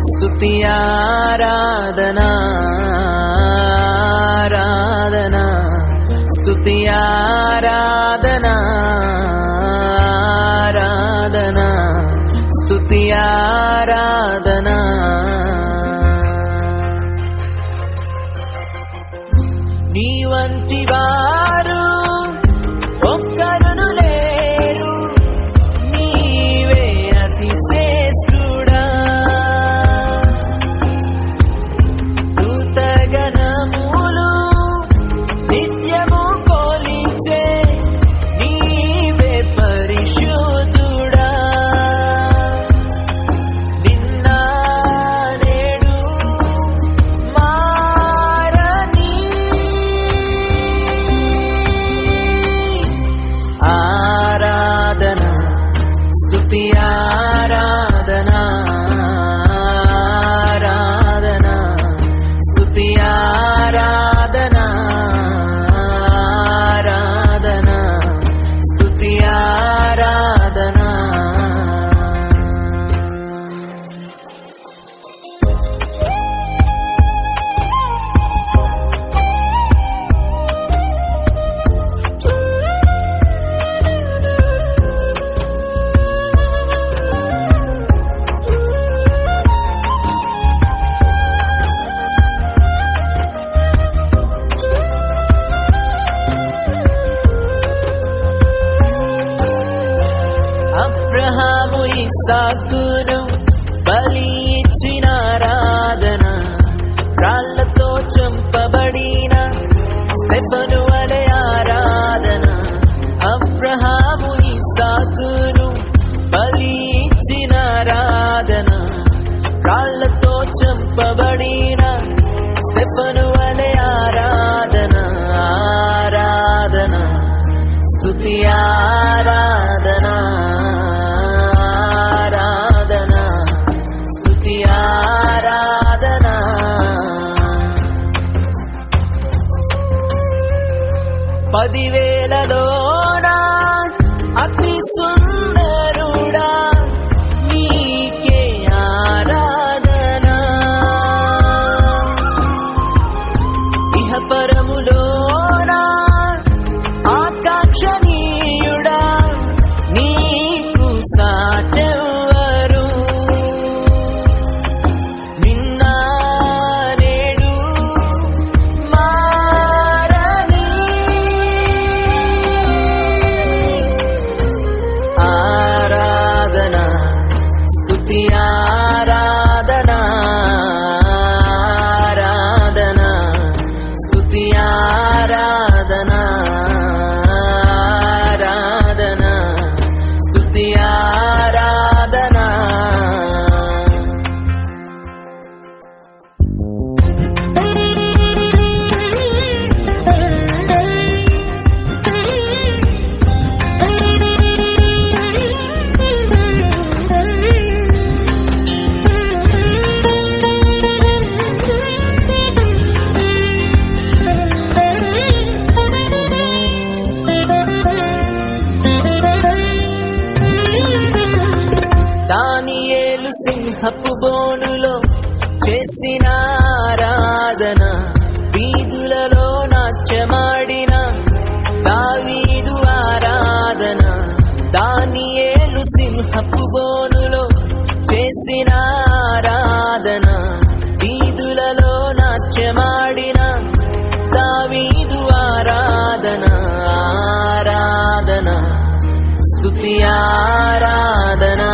స్తుతి ఆరాధనా ఆరాధనా స్తుతి ఆరాధనా ఆరాధనా స్తుతి ఆరాధనా. నీ వంటి వారు అబ్రహాము బలి ఇచ్చిన ఆరాధన రాళ్ళతో చంపబడిన స్టెఫను వలె ఆరాధన. అబ్రహాము ఇస్సాకును బలి ఇచ్చిన ఆరాధన రాళ్ళతో చంపబడిన స్టెఫను వలె ఆరాధన. ఆరాధన స్తుతి ఆరాధన ఏలు సింహపు బోనులో చేసిన ఆరాధన. వీధులలో నాట్యమాడిన దావీదు ఆరాధన. దాని ఏలు సింహపు బోనులో చేసిన ఆరాధన. వీధులలో నాట్యమాడిన దావీదు ఆరాధన. ఆరాధన. స్తుతి ఆరాధనా.